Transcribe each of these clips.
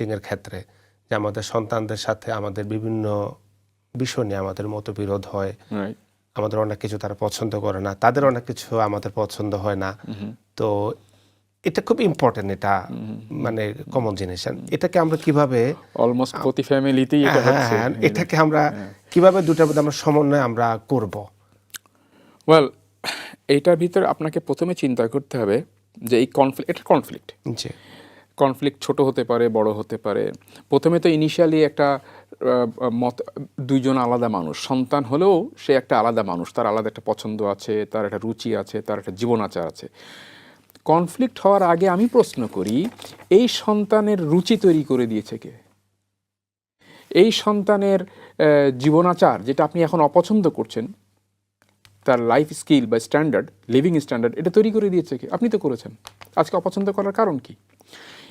এর ক্ষেত্রে যে আমাদের সন্তানদের সাথে আমাদের বিভিন্ন বিষয় নিয়ে আমাদের মতবিরোধ হয়। আমাদের অনেক কিছু তারা পছন্দ করে না। তাদের অনেক কিছু আমাদের পছন্দ হয় না। তো এটা খুব ইম্পর্টেন্ট এটা মানে কমন জিনিস। এটাকে আমরা কীভাবে অলমোস্ট প্রতি ফ্যামিলিতেই এটা হ্যাঁ, হচ্ছে। হ্যাঁ, এটাকে আমরা কীভাবে দুটার মধ্যে আমরা সমন্বয় আমরা করব? ওয়েল এটার ভিতরে আপনাকে প্রথমে চিন্তা করতে হবে যে এই কনফ্লিক্ট এটা কনফ্লিক্ট জি। কনফ্লিক্ট ছোট হতে পারে, বড় হতে পারে। প্রথমে তো ইনিশিয়ালি একটা মত, দুইজন আলাদা মানুষ। সন্তান হলেও সে একটা আলাদা মানুষ। তার আলাদা একটা পছন্দ আছে, তার একটা রুচি আছে, তার একটা জীবনাচার আছে। কনফ্লিক্ট হওয়ার আগে আমি প্রশ্ন করি, এই সন্তানের রুচি তৈরি করে দিয়েছে কে? এই সন্তানের জীবনাচার যেটা আপনি এখন অপছন্দ করছেন, তার লাইফ স্কিল বা স্ট্যান্ডার্ড লিভিং স্ট্যান্ডার্ড এটা তৈরি করে দিয়েছে কি? আপনি তো করেছেন। আজকে অপছন্দ করার কারণ কি?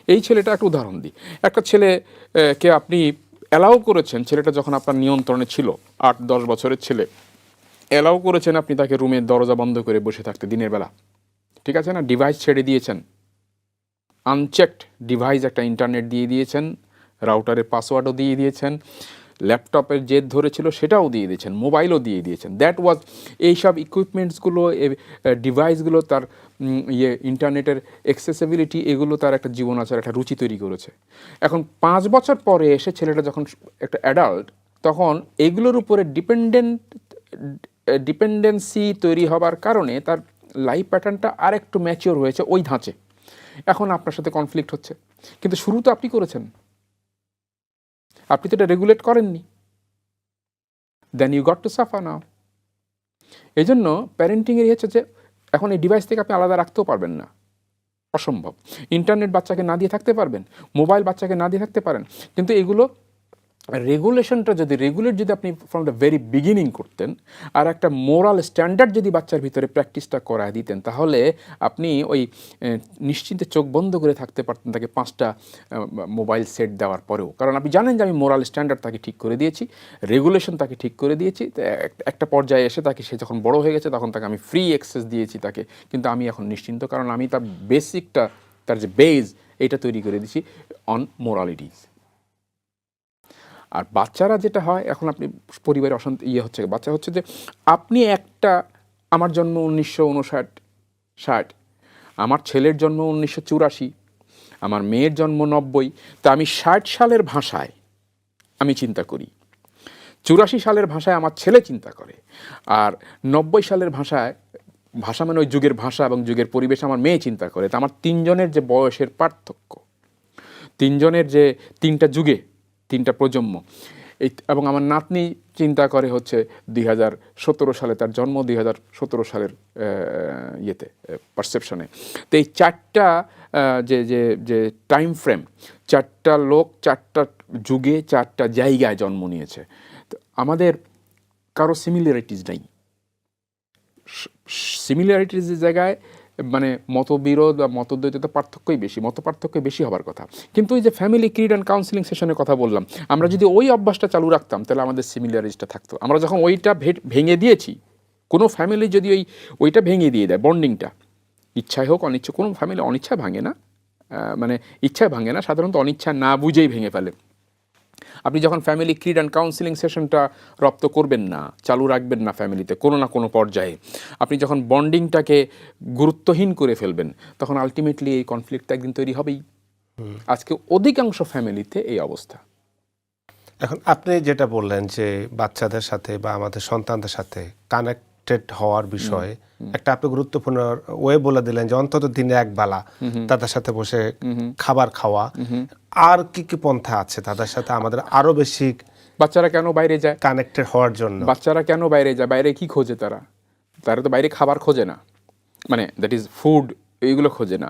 এই ছেলেটা একটা উদাহরণ দিই। একটা ছেলেকে আপনি অ্যালাউ করেছেন, ছেলেটা যখন আপনার নিয়ন্ত্রণে ছিল, আট, দশ বছরের ছেলে অ্যালাউ করেছেন আপনি তাকে রুমের দরজা বন্ধ করে বসে থাকতে দিনের বেলা। ঠিক আছে না? ডিভাইস ছেড়ে দিয়েছেন। আনচেকড ডিভাইস একটা ইন্টারনেট দিয়ে দিয়েছেন রাউটারের পাসওয়ার্ডও দিয়ে দিয়েছেন। ল্যাপটপের জেদ ধরেছিল, সেটাও দিয়ে দিয়েছেন, মোবাইলও দিয়ে দিয়েছেন। দ্যাট ওয়াজ এইসব ইকুইপমেন্টসগুলো ডিভাইসগুলো তার ইয়ে ইন্টারনেটের অ্যাক্সেসিবিলিটি এগুলো তার একটা জীবন আচার, একটা রুচি তৈরি করেছে। এখন পাঁচ বছর পরে এসে ছেলেটা যখন একটা অ্যাডাল্ট তখন এগুলোর উপরে ডিপেন্ডেন্ট ডিপেন্ডেন্সি তৈরি হবার কারণে তার লাইফ প্যাটার্নটা আর একটু ম্যাচিওর হয়েছে, ওই ধাঁচে। এখন আপনার সাথে কনফ্লিক্ট হচ্ছে। কিন্তু শুরু তো আপনি করেছেন। আপনি তো এটা রেগুলেট করেননি। Then you got to suffer now এই জন্য প্যারেন্টিংয়ের হচ্ছে যে এখন এই ডিভাইস থেকে আপনি আলাদা রাখতেও পারবেন না। অসম্ভব। ইন্টারনেট বাচ্চাকে না দিয়ে থাকতে পারবেন মোবাইল বাচ্চাকে না দিয়ে থাকতে পারেন, কিন্তু এগুলো রেগুলেশনটা যদি রেগুলেট যদি আপনি ফ্রম দ্য ভেরি বিগিনিং করতেন, আর একটা মোরাল স্ট্যান্ডার্ড যদি বাচ্চার ভিতরে প্র্যাকটিসটা করায় দিতেন, তাহলে আপনি ওই নিশ্চিন্তে চোখ বন্ধ করে থাকতে পারতেন তাকে পাঁচটা মোবাইল সেট দেওয়ার পরেও। কারণ আপনি জানেন যে আমি মোরাল স্ট্যান্ডার্ড তাকে ঠিক করে দিয়েছি রেগুলেশন তাকে ঠিক করে দিয়েছি একটা পর্যায়ে এসে তাকে, সে যখন বড় হয়ে গেছে তখন তাকে আমি ফ্রি অ্যাক্সেস দিয়েছি তাকে, কিন্তু আমি এখন নিশ্চিন্ত কারণ আমি তার বেসিকটা তার যে বেজ এটা তৈরি করে দিয়েছি অন মোরালিটিস আর বাচ্চারা যেটা হয়, এখন আপনি পরিবারে অশান্তি ইয়ে হচ্ছে, বাচ্চা হচ্ছে যে আপনি একটা, আমার জন্ম উনিশশো উনষাট, ষাট, আমার ছেলের জন্ম উনিশশো চুরাশি, আমার মেয়ের জন্ম নব্বই, তা আমি ষাট সালের ভাষায় আমি চিন্তা করি। চুরাশি সালের ভাষায় আমার ছেলে চিন্তা করে, আর নব্বই সালের ভাষায়, ভাষা মানে ওই যুগের ভাষা এবং যুগের পরিবেশ আমার মেয়ে চিন্তা করে। তা আমার তিনজনের যে বয়সের পার্থক্য, তিনজনের যে তিনটা যুগে তিনটা প্রজন্ম। এই এবং আমার নাতনি চিন্তা করে হচ্ছে দুই হাজার সতেরো সালে তার জন্ম, দুই হাজার সতেরো সালের ইয়েতে পারসেপশনে তো এই চারটা যে যে যে টাইম ফ্রেম চারটা লোক, চারটা যুগে, চারটা জায়গায় জন্ম নিয়েছে। তো আমাদের কারও সিমিলারিটিস নেই। সিমিলারিটিসের জায়গায় মানে মতবিরোধ বা মতদ্বৈততা পার্থক্যই বেশি মত পার্থক্য বেশি হবার কথা। কিন্তু ওই যে ফ্যামিলি ক্রিড অ্যান্ড কাউন্সিলিং সেশনের কথা বললাম, আমরা যদি ওই অভ্যাসটা চালু রাখতাম, তাহলে আমাদের সিমিলারিটিসটা থাকতো। আমরা যখন ওইটা ভেঙে দিয়েছি, কোনো ফ্যামিলি যদি ওই, ওইটা ভেঙে দিয়ে দেয় বন্ডিংটা ইচ্ছায় হোক অনিচ্ছা কোনো ফ্যামিলি অনিচ্ছা ভাঙে না। মানে ইচ্ছায় ভাঙে না, সাধারণত অনিচ্ছা না বুঝেই ভেঙে ফেলে। আপনি যখন ফ্যামিলি ক্রিড অ্যান্ড কাউন্সিলিং সেশনটা রপ্ত করবেন না চালু রাখবেন না ফ্যামিলিতে কোনো না কোনো পর্যায়ে আপনি যখন বন্ডিংটাকে গুরুত্বহীন করে ফেলবেন তখন আলটিমেটলি এই কনফ্লিক্টটা একদিন তৈরি হবেই। আজকে অধিকাংশ ফ্যামিলিতে এই অবস্থা। এখন আপনি যেটা বললেন যে বাচ্চাদের সাথে বা আমাদের সন্তানদের সাথে কানেক্টেড হওয়ার বিষয়ে। একটা আপনি গুরুত্বপূর্ণ ওয়ে বলে দিলেন যে অন্তত দিনে এক বেলা তাদের সাথে বসে খাবার খাওয়া। আর কি কি পন্থা আছে তাদের সাথে আমাদের আরও বেশি বাচ্চারা কেন বাইরে যায়? কানেক্টেড হওয়ার জন্য। বাচ্চারা কেন বাইরে যায়? বাইরে কি খোঁজে তারা? তারা তো বাইরে খাবার খোঁজে না। মানে দ্যাট ইজ ফুড এইগুলো খোঁজে না।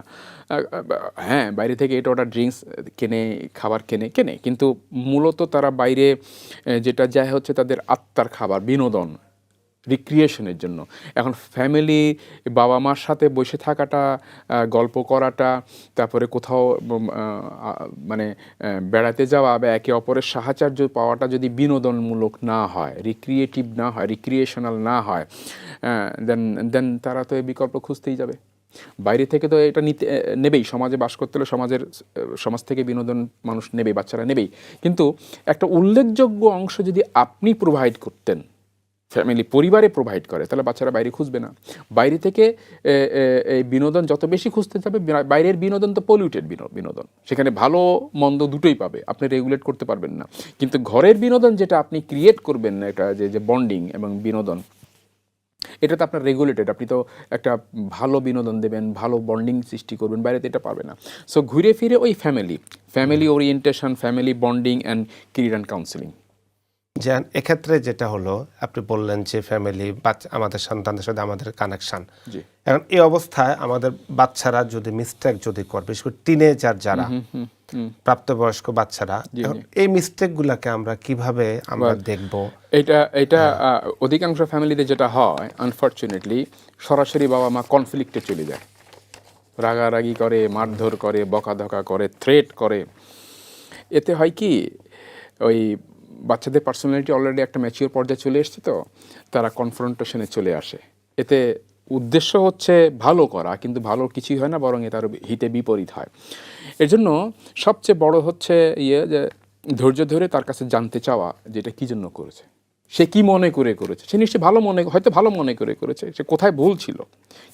হ্যাঁ বাইরে থেকে এটা ওটা ড্রিঙ্কস কেনে খাবার কেনে কেনে। কিন্তু মূলত তারা বাইরে যেটা যায় হচ্ছে তাদের আত্মার খাবার বিনোদন। রিক্রিয়েশনের জন্য। এখন ফ্যামিলি বাবা মার সাথে বসে থাকাটা গল্প করাটা, তারপরে কোথাও মানে বেড়াতে যাওয়া বা একে অপরের সাহায্য পাওয়াটা যদি বিনোদনমূলক না হয় রিক্রিয়েটিভ না হয় রিক্রিয়েশনাল না হয় দেন দেন তারা তো এই বিকল্প খুঁজতেই যাবে। বাইরে থেকে তো এটা নিতে নেবেই। সমাজে বাস করতে হলে সমাজের, সমাজ থেকে বিনোদন মানুষ নেবেই, বাচ্চারা নেবেই। কিন্তু একটা উল্লেখযোগ্য অংশ যদি আপনি প্রোভাইড করতেন ফ্যামিলি পরিবারে প্রোভাইড করে, তাহলে বাচ্চারা বাইরে খুঁজবে না। বাইরে থেকে এই বিনোদন যত বেশি খুঁজতে যাবে বাইরের বিনোদন তো পলিউটেড বিনোদন। সেখানে ভালো, মন্দ দুটোই পাবে, আপনি রেগুলেট করতে পারবেন না। কিন্তু ঘরের বিনোদন যেটা আপনি ক্রিয়েট করবেন এটা যে যে বন্ডিং এবং বিনোদন, এটা তো আপনার রেগুলেটেড আপনি তো একটা ভালো বিনোদন দেবেন, ভালো বন্ডিং সৃষ্টি করবেন, বাইরে তো এটা পাবে না। সো ঘুরে ফিরে ওই family family orientation family bonding and create and counselling যে এক্ষেত্রে যেটা হলো আপনি বললেন যে ফ্যামিলি বাচ্চা আমাদের সন্তানদের সাথে আমাদের কানেকশন এখন এই অবস্থায় আমাদের বাচ্চারা যদি মিস্টেক যদি করে বিশেষ করে টিনেজার যারা প্রাপ্তবয়স্ক বাচ্চারা এই মিস্টেক গুলাকে আমরা কীভাবে আমরা দেখব? এটা এটা অধিকাংশ ফ্যামিলিতে যেটা হয় আনফর্চুনেটলি সরাসরি বাবা মা কনফ্লিক্টে চলে যায়। রাগারাগি করে মারধর করে বকাধকা করে থ্রেট করে। এতে হয় কি ওই বাচ্চাদের পার্সোনালিটি অলরেডি একটা ম্যাচিওর পর্যায়ে চলে এসছে তো, তারা কনফ্রন্টেশনে চলে আসে। এতে উদ্দেশ্য হচ্ছে ভালো করা, কিন্তু ভালো কিছুই হয় না, বরং এ তার হিতে বিপরীত হয়। এর জন্য সবচেয়ে বড় হচ্ছে ইয়ে যে, ধৈর্য ধরে তার কাছে জানতে চাওয়া যেটা কী জন্য করেছে। সে কি মনে করে করেছে? সে নিশ্চয়ই ভালো মনে, হয়তো ভালো মনে করে করেছে, সে কোথায় ভুল ছিল?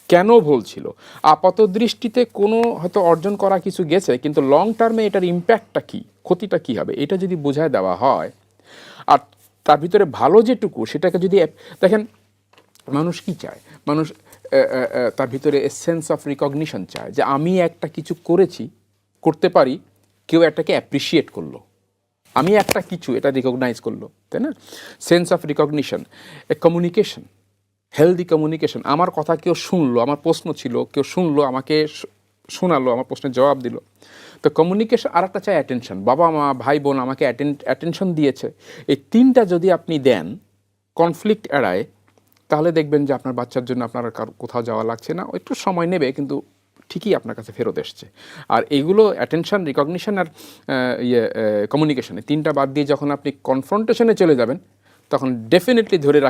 কেন ভুল ছিল? আপাত দৃষ্টিতে কোনো হয়তো অর্জন করা কিছু গেছে, কিন্তু লং টার্মে এটার ইম্প্যাক্টটা কী? ক্ষতিটা কী হবে? এটা যদি বোঝায় দেওয়া হয় আর তার ভিতরে ভালো যেটুকু, সেটাকে যদি দেখেন, মানুষ কি চায়? মানুষ তার ভিতরে সেন্স অফ রিকগনিশন চায় যে আমি একটা কিছু করেছি, করতে পারি, কেউ এটাকে অ্যাপ্রিসিয়েট করল। আমি একটা কিছু এটা রিকগনাইজ করল, তাই না? সেন্স অফ রিকগনিশন এ কমিউনিকেশন হেলদি কমিউনিকেশন আমার কথা কেউ শুনলো, আমার প্রশ্ন ছিল, কেউ শুনলো, আমাকে শোনালো, আমার প্রশ্নের জবাব দিল। তো কমিউনিকেশন আর একটা চাই অ্যাটেনশন বাবা মা, ভাই বোন আমাকে অ্যাটেনশন দিয়েছে। এই তিনটা যদি আপনি দেন কনফ্লিক্ট এড়ায়, তাহলে দেখবেন যে আপনার বাচ্চার জন্য আপনার কোথাও যাওয়া লাগছে না। একটু সময় নেবে, কিন্তু ঠিকই আপনার কাছে ফেরত এসছে। আর এইগুলো অ্যাটেনশন রিকগনিশন আর ইয়ে কমিউনিকেশনে তিনটা বাদ দিয়ে যখন আপনি কনফ্রন্টেশনে চলে যাবেন, তখন ডেফিনেটলি ধরে রাখেন